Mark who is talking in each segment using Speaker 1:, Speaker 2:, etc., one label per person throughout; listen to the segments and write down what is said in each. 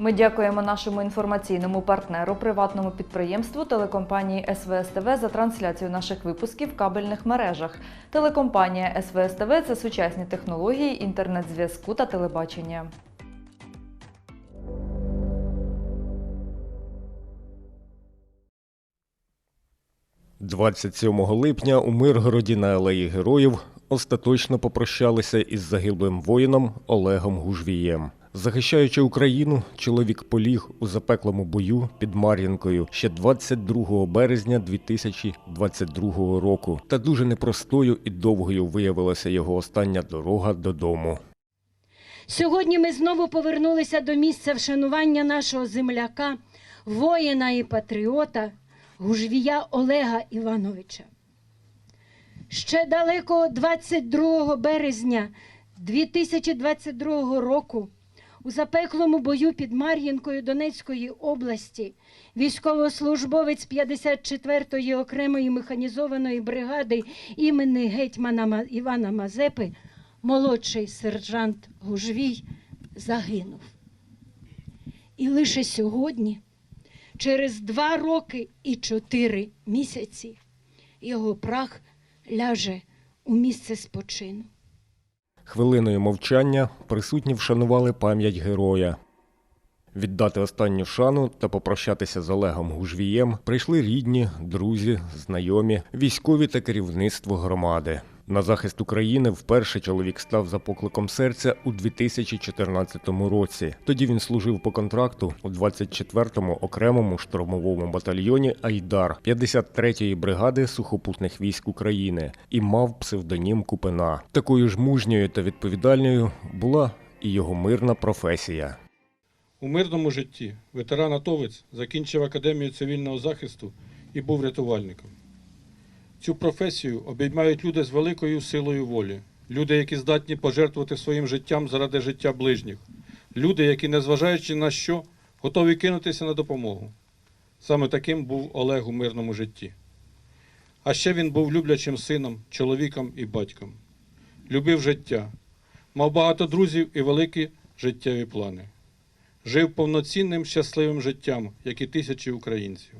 Speaker 1: Ми дякуємо нашому інформаційному партнеру, приватному підприємству телекомпанії СВСТВ за трансляцію наших випусків в кабельних мережах. Телекомпанія СВСТВ – це сучасні технології інтернет-зв'язку та телебачення.
Speaker 2: 27 липня у Миргороді на Алеї Героїв остаточно попрощалися із загиблим воїном Олегом Гужвієм. Захищаючи Україну, чоловік поліг у запеклому бою під Мар'їнкою ще 22 березня 2022 року. Та дуже непростою і довгою виявилася його остання дорога додому.
Speaker 3: Сьогодні ми знову повернулися до місця вшанування нашого земляка, воїна і патріота Гужвія Олега Івановича. Ще далеко 22 березня 2022 року у запеклому бою під Мар'їнкою Донецької області військовослужбовець 54-ї окремої механізованої бригади імені гетьмана Івана Мазепи молодший сержант Гужвій загинув. І лише сьогодні, через два роки і чотири місяці, його прах ляже у місце спочину.
Speaker 2: Хвилиною мовчання присутні вшанували пам'ять героя. Віддати останню шану та попрощатися з Олегом Гужвієм прийшли рідні, друзі, знайомі, військові та керівництво громади. На захист України вперше чоловік став за покликом серця у 2014 році. Тоді він служив по контракту у 24-му окремому штурмовому батальйоні Айдар 53-ї бригади сухопутних військ України і мав псевдонім Купина. Такою ж мужньою та відповідальною була і його мирна професія.
Speaker 4: У мирному житті ветеран атовець закінчив академію цивільного захисту і був рятувальником. Цю професію обіймають люди з великою силою волі, люди, які здатні пожертвувати своїм життям заради життя ближніх, люди, які, незважаючи на що, готові кинутися на допомогу. Саме таким був Олег у мирному житті. А ще він був люблячим сином, чоловіком і батьком. Любив життя, мав багато друзів і великі життєві плани жив повноцінним щасливим життям, як і тисячі українців.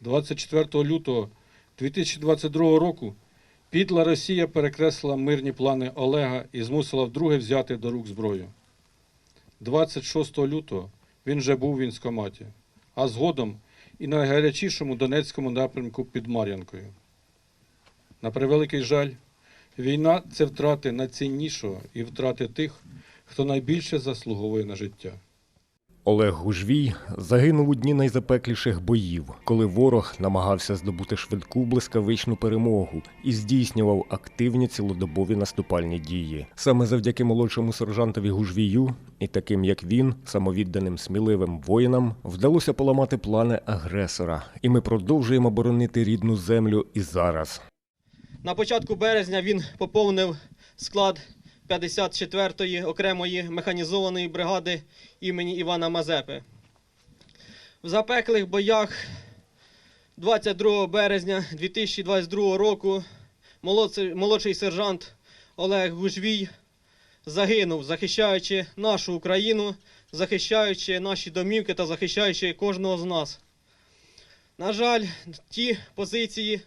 Speaker 4: 24 лютого 2022 року підла Росія перекреслила мирні плани Олега і змусила вдруге взяти до рук зброю. 26 лютого він вже був в військкоматі, а згодом і на найгарячішому Донецькому напрямку під Мар'янкою. На превеликий жаль, війна це втрати найціннішого і втрати тих, хто найбільше заслуговує на життя.
Speaker 2: Олег Гужвій загинув у дні найзапекліших боїв, коли ворог намагався здобути швидку блискавичну перемогу і здійснював активні цілодобові наступальні дії. Саме завдяки молодшому сержантові Гужвію і таким як він, самовідданим сміливим воїнам, вдалося поламати плани агресора, і ми продовжуємо боронити рідну землю і зараз.
Speaker 5: На початку березня він поповнив склад 54-ї окремої механізованої бригади імені Івана Мазепи. В запеклих боях 22 березня 2022 року молодший, сержант Олег Гужвій загинув, захищаючи нашу Україну, захищаючи наші домівки та захищаючи кожного з нас. На жаль, ті позиції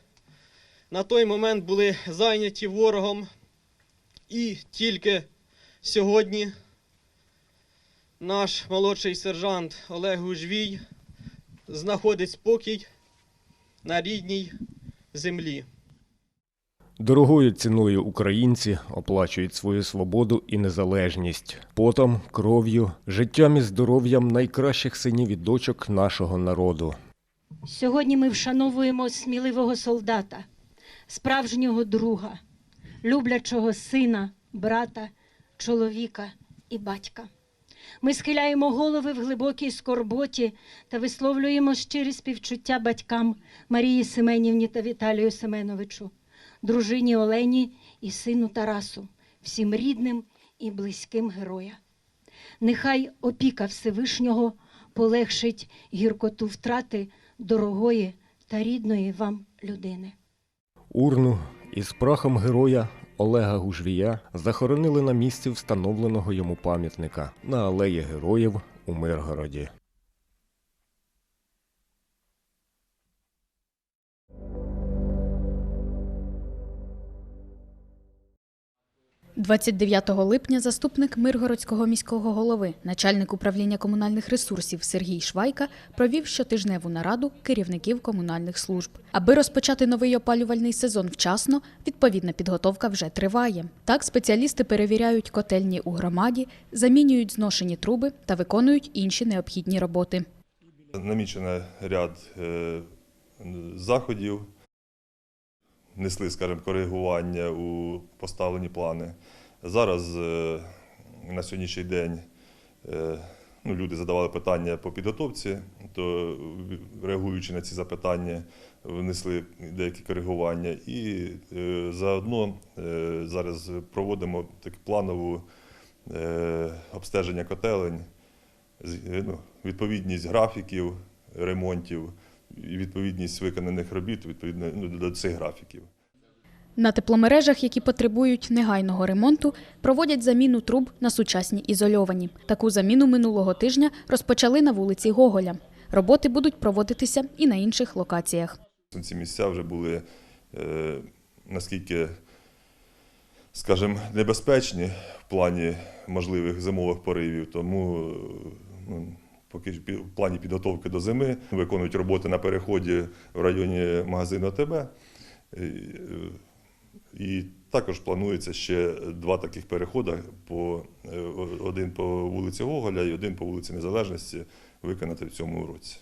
Speaker 5: на той момент були зайняті ворогом, і тільки сьогодні наш молодший сержант Олег Гужвій знаходить спокій на рідній землі.
Speaker 2: Дорогою ціною українці оплачують свою свободу і незалежність потом, кров'ю, життям і здоров'ям найкращих синів і дочок нашого народу.
Speaker 3: Сьогодні ми вшановуємо сміливого солдата, справжнього друга, люблячого сина, брата, чоловіка і батька. Ми схиляємо голови в глибокій скорботі та висловлюємо щирі співчуття батькам Марії Семенівні та Віталію Семеновичу, дружині Олені і сину Тарасу, всім рідним і близьким героя. Нехай опіка Всевишнього полегшить гіркоту втрати дорогої та рідної вам людини.
Speaker 2: Урну із прахом героя Олега Гужвія захоронили на місці встановленого йому пам'ятника на алеї героїв у Миргороді.
Speaker 6: 29 липня заступник Миргородського міського голови, начальник управління комунальних ресурсів Сергій Швайка провів щотижневу нараду керівників комунальних служб. Аби розпочати новий опалювальний сезон вчасно, відповідна підготовка вже триває. Так, спеціалісти перевіряють котельні у громаді, замінюють зношені труби та виконують інші необхідні роботи.
Speaker 7: Намічено ряд е, заходів, несли, скажімо, коригування у поставлені плани. Зараз е, на сьогоднішній день е, ну, люди задавали питання по підготовці, то реагуючи на ці запитання, внесли деякі коригування. І е, заодно зараз проводимо таку планову е, обстеження котелень ну, відповідність графіків ремонтів і відповідність виконаних робіт відповідно ну, до цих графіків.
Speaker 6: На тепломережах, які потребують негайного ремонту, проводять заміну труб на сучасні ізольовані. Таку заміну минулого тижня розпочали на вулиці Гоголя. Роботи будуть проводитися і на інших локаціях.
Speaker 7: Ці місця вже були е, наскільки, скажімо, небезпечні в плані можливих зимових поривів, тому ну, поки в плані підготовки до зими виконують роботи на переході в районі магазину АТБ. Е, е, І також планується ще два таких переходи: по, е, один по вулиці Гоголя і один по вулиці Незалежності виконати в цьому році.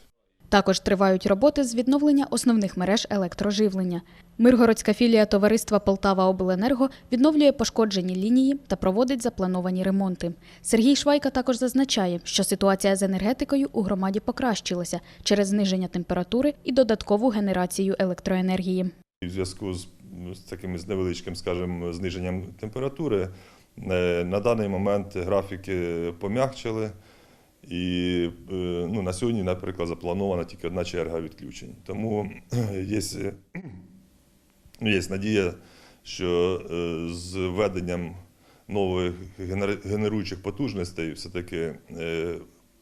Speaker 6: Також тривають роботи з відновлення основних мереж електроживлення. Миргородська філія товариства Полтава Обленерго відновлює пошкоджені лінії та проводить заплановані ремонти. Сергій Швайка також зазначає, що ситуація з енергетикою у громаді покращилася через зниження температури і додаткову генерацію електроенергії.
Speaker 7: В зв'язку з, таким невеличким, скажімо, зниженням температури е, на даний момент графіки пом'якчили. І е, ну, на сьогодні, наприклад, запланована тільки одна черга відключень. Тому є, е, ну, є надія, що е, з введенням нових генеруючих потужностей все-таки е,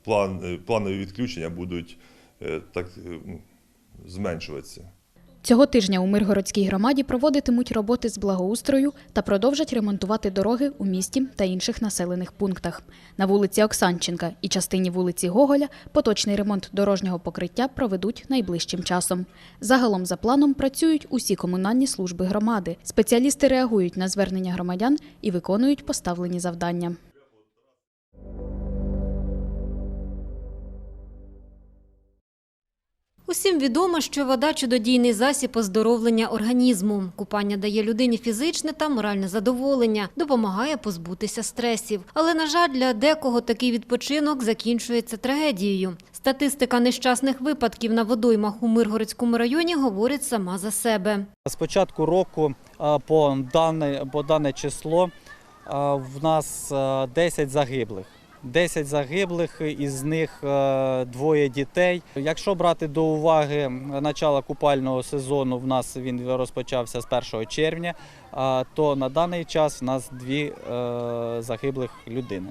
Speaker 7: план, е, планові відключення будуть е, так, е, зменшуватися.
Speaker 6: Цього тижня у Миргородській громаді проводитимуть роботи з благоустрою та продовжать ремонтувати дороги у місті та інших населених пунктах. На вулиці Оксанченка і частині вулиці Гоголя поточний ремонт дорожнього покриття проведуть найближчим часом. Загалом за планом працюють усі комунальні служби громади. Спеціалісти реагують на звернення громадян і виконують поставлені завдання.
Speaker 8: Усім відомо, що вода чудодійний засіб оздоровлення організму. Купання дає людині фізичне та моральне задоволення, допомагає позбутися стресів. Але, на жаль, для декого такий відпочинок закінчується трагедією. Статистика нещасних випадків на водоймах у Миргородському районі говорить сама за себе.
Speaker 9: З початку року по дане, по дане число в нас 10 загиблих. 10 загиблих, із них е, двоє дітей. Якщо брати до уваги начало купального сезону, в нас він розпочався з 1 червня, то на даний час в нас дві е, загиблих людини.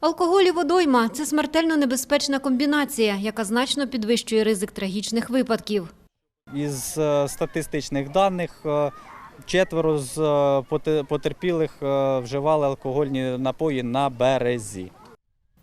Speaker 8: Алкоголь і водойма – це смертельно небезпечна комбінація, яка значно підвищує ризик трагічних випадків.
Speaker 9: Із е, статистичних даних четверо з потерпілих вживали алкогольні напої на березі.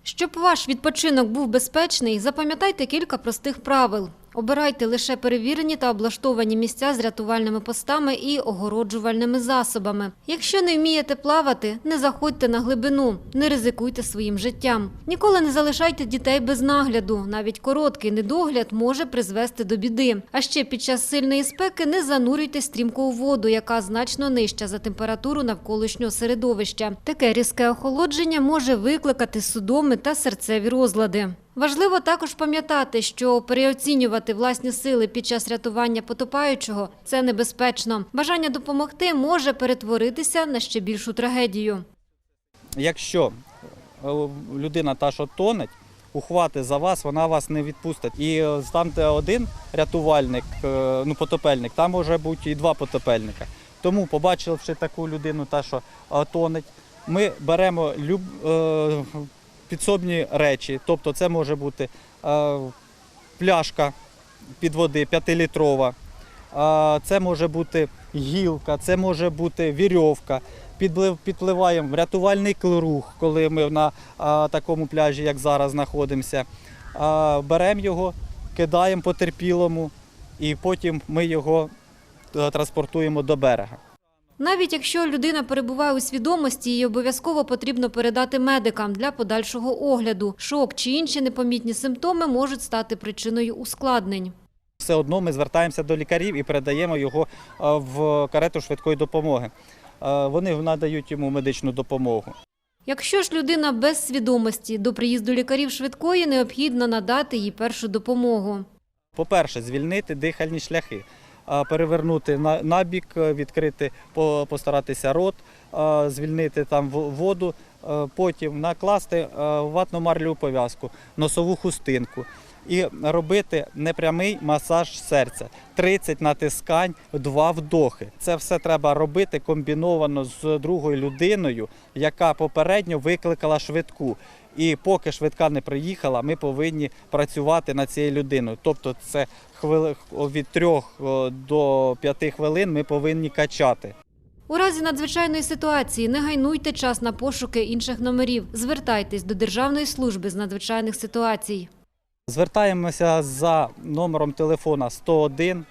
Speaker 8: Щоб ваш відпочинок був безпечний, запам'ятайте кілька простих правил. Обирайте лише перевірені та облаштовані місця з рятувальними постами і огороджувальними засобами. Якщо не вмієте плавати, не заходьте на глибину, не ризикуйте своїм життям. Ніколи не залишайте дітей без нагляду. Навіть короткий недогляд може призвести до біди. А ще під час сильної спеки не занурюйте стрімко у воду, яка значно нижча за температуру навколишнього середовища. Таке різке охолодження може викликати судоми та серцеві розлади. Важливо також пам'ятати, що переоцінювати власні сили під час рятування потопаючого це небезпечно. Бажання допомогти може перетворитися на ще більшу трагедію.
Speaker 9: Якщо е, людина та, що тонеть, ухвати за вас, вона вас не відпустить. І е, там, де один рятувальник, е, ну потопельник, там може бути і два потопельника. Тому, побачивши таку людину, та що тонеть, ми беремо люб, підсобні речі. Тобто це може бути е, пляшка під води 5-літрова, е, це може бути гілка, це може бути вірьовка. Підпливаємо в рятувальний круг, коли ми на е, такому пляжі, як зараз знаходимося. Беремо його, кидаємо потерпілому і потім ми його транспортуємо до берега.
Speaker 8: Навіть якщо людина перебуває у свідомості, її обов'язково потрібно передати медикам для подальшого огляду. Шок чи інші непомітні симптоми можуть стати причиною ускладнень.
Speaker 9: Все одно ми звертаємося до лікарів і передаємо його е, в карету швидкої допомоги. Е, Вони надають йому медичну допомогу.
Speaker 8: Якщо ж людина без свідомості, до приїзду лікарів швидкої необхідно надати їй першу допомогу.
Speaker 9: По-перше, звільнити дихальні шляхи, перевернути на, бік, е, відкрити, постаратися рот, звільнити там воду, е, потім накласти е, ватну марлю пов'язку, носову хустинку і робити непрямий масаж серця. 30 натискань, 2 вдохи. Це все треба робити комбіновано з другою людиною, яка попередньо викликала швидку. І поки швидка не приїхала, ми повинні працювати над цією людиною. Тобто, це від 3 до 5 хвилин ми повинні качати.
Speaker 8: У разі надзвичайної ситуації не гайнуйте час на пошуки інших номерів. Звертайтесь до Державної служби з надзвичайних ситуацій.
Speaker 9: Звертаємося за номером телефона 101.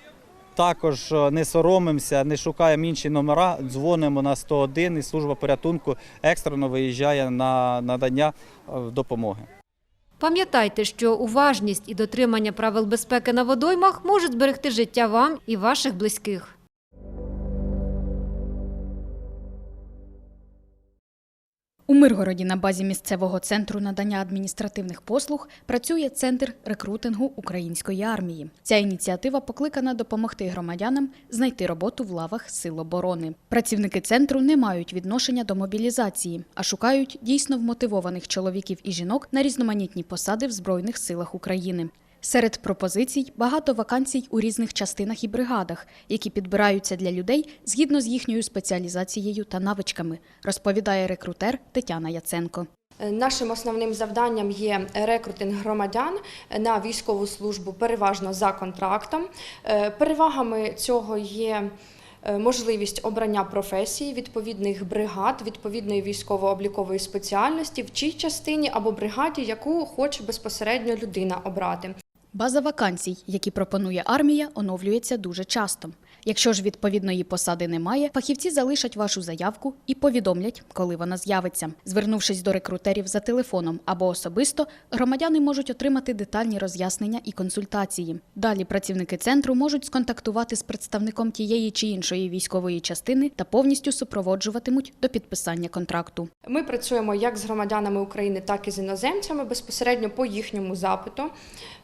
Speaker 9: Також е, не соромимося, не шукаємо інші номера, дзвонимо на 101 і служба порятунку екстрено виїжджає на надання е, допомоги.
Speaker 8: Пам'ятайте, що уважність і дотримання правил безпеки на водоймах можуть зберегти життя вам і ваших близьких.
Speaker 6: У Миргороді на базі місцевого центру надання адміністративних послуг працює центр рекрутингу української армії. Ця ініціатива покликана допомогти громадянам знайти роботу в лавах сил оборони. Працівники центру не мають відношення до мобілізації, а шукають дійсно вмотивованих чоловіків і жінок на різноманітні посади в Збройних силах України. Серед пропозицій багато вакансій у різних частинах і бригадах, які підбираються для людей згідно з їхньою спеціалізацією та навичками, розповідає рекрутер Тетяна Яценко.
Speaker 10: Е, Нашим основним завданням є рекрутинг громадян на військову службу переважно за контрактом. Е, Перевагами цього є е, можливість обрання професії, відповідних бригад, відповідної військово-облікової спеціальності в тій частині або бригаді, яку хоче безпосередньо людина обрати.
Speaker 6: База вакансій, які пропонує армія, оновлюється дуже часто. Якщо ж відповідної посади немає, фахівці залишать вашу заявку і повідомлять, коли вона з'явиться. Звернувшись до рекрутерів за телефоном або особисто, громадяни можуть отримати детальні роз'яснення і консультації. Далі працівники центру можуть сконтактувати з представником тієї чи іншої військової частини та повністю супроводжуватимуть до підписання контракту.
Speaker 10: Ми працюємо як з громадянами України, так і з іноземцями безпосередньо по їхньому запиту.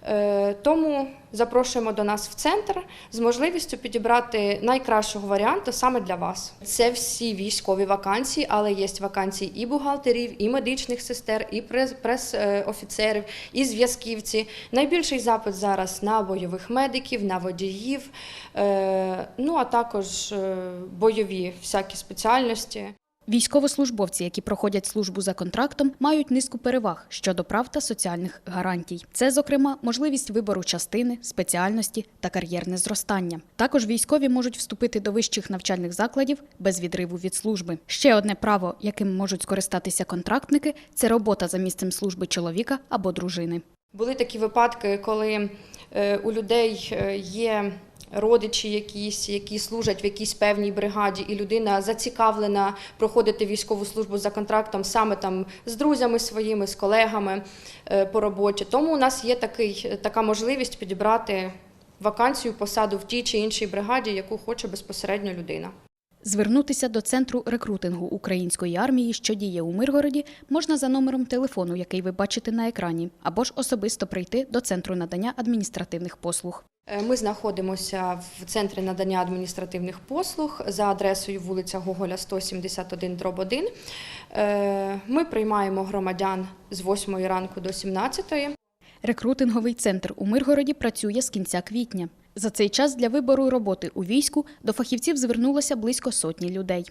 Speaker 10: Е, Тому запрошуємо до нас в центр з можливістю підібрати найкращого варіанту саме для вас. Це всі військові вакансії, але є вакансії і бухгалтерів, і медичних сестер, і прес- прес-офіцерів, і зв'язківці. Найбільший запит зараз на бойових медиків, на водіїв, е, ну а також е, бойові всякі спеціальності.
Speaker 6: Військовослужбовці, які проходять службу за контрактом, мають низку переваг щодо прав та соціальних гарантій. Це, зокрема, можливість вибору частини, спеціальності та кар'єрне зростання. Також військові можуть вступити до вищих навчальних закладів без відриву від служби. Ще одне право, яким можуть скористатися контрактники, це робота за місцем служби чоловіка або дружини.
Speaker 10: Були такі випадки, коли е, у людей е, є родичі якісь, які служать в якійсь певній бригаді, і людина зацікавлена проходити військову службу за контрактом саме там з друзями своїми, з колегами е, по роботі. Тому у нас є такий, така можливість підібрати вакансію, посаду в тій чи іншій бригаді, яку хоче безпосередньо людина.
Speaker 6: Звернутися до центру рекрутингу української армії, що діє у Миргороді, можна за номером телефону, який ви бачите на екрані, або ж особисто прийти до центру надання адміністративних послуг.
Speaker 10: Е, Ми знаходимося в центрі надання адміністративних послуг за адресою вулиця Гоголя 171 дроб 1. Е, Ми приймаємо громадян з 8 ранку до 17.
Speaker 6: Рекрутинговий центр у Миргороді працює з кінця квітня. За цей час для вибору роботи у війську до фахівців звернулося близько сотні людей.